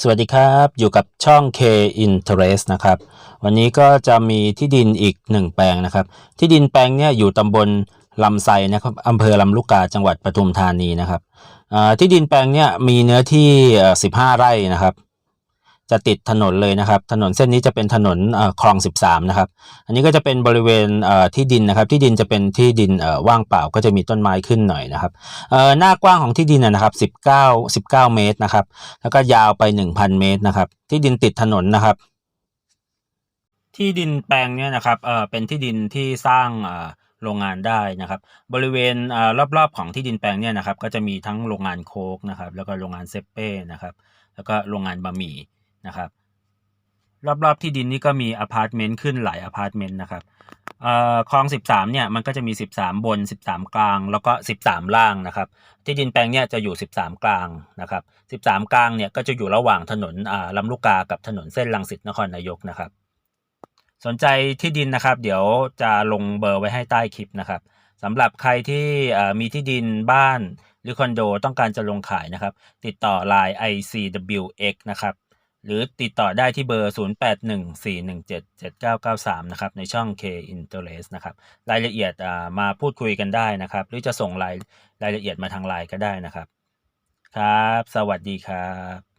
สวัสดีครับ อยู่กับช่อง K Interest นะครับ วันนี้ก็จะมีที่ดินอีกหนึ่งแปลงนะครับ ที่ดินแปลงเนี้ยอยู่ตำบลลำไทรนะครับอำเภอลำลูกกาจังหวัดปทุมธานีนะครับที่ดินแปลงเนี้ยมีเนื้อที่ 15 ไร่นะครับ จะติดถนนเลยนะครับ ถนนเส้นนี้จะเป็นถนนเอ่อคลอง 13 นะครับ อันนี้ก็จะเป็นบริเวณที่ดินนะครับ ที่ดินจะเป็นที่ดินว่างเปล่าก็จะมีต้นไม้ขึ้นหน่อยนะครับหน้ากว้างของที่ดินนะครับ 19 19 เมตรนะครับ แล้วก็ยาวไป 1,000 เมตรนะครับ ที่ดินติดถนนนะครับ ที่ดินแปลงเนี้ยนะครับเป็นที่ดินที่สร้างโรงงานได้นะครับ บริเวณอรอบๆของที่ดินแปลงเนี่ยนะครับ ก็จะมีทั้งโรงงานโค้กนะครับ แล้วก็โรงงานเซเป้นะครับ แล้วก็โรงงานบะหมี่ นะครับ รอบๆที่ดินนี่ก็มีอพาร์ตเมนต์ขึ้นหลายอพาร์ตเมนต์นะครับเอ่อคลอง 13 เนี่ย มันก็จะมี 13 บน 13 กลาง แล้วก็ 13 ล่างนะครับ ที่ดินแปลงเนี่ยจะอยู่ 13 กลางนะครับ 13 กลางเนี่ยก็จะอยู่ระหว่างถนนอ่าลำลูกกา กับถนนเส้นลังสิตนครนายกนะครับ สนใจที่ดินนะครับ เดี๋ยวจะลงเบอร์ไว้ให้ใต้คลิปนะครับสำหรับใครที่มีที่ดินบ้านหรือคอนโดต้องการจะลงขายนะครับ ติดต่อ Line ICWX นะครับ หรือติดต่อได้ที่เบอร์ 0814177993 นะครับ ในช่อง K Interest นะครับ รายละเอียดอ่ามาพูดคุยกันได้นะครับ หรือจะส่งรายรายละเอียดมาทางไลน์ก็ได้นะครับ ครับ สวัสดีครับ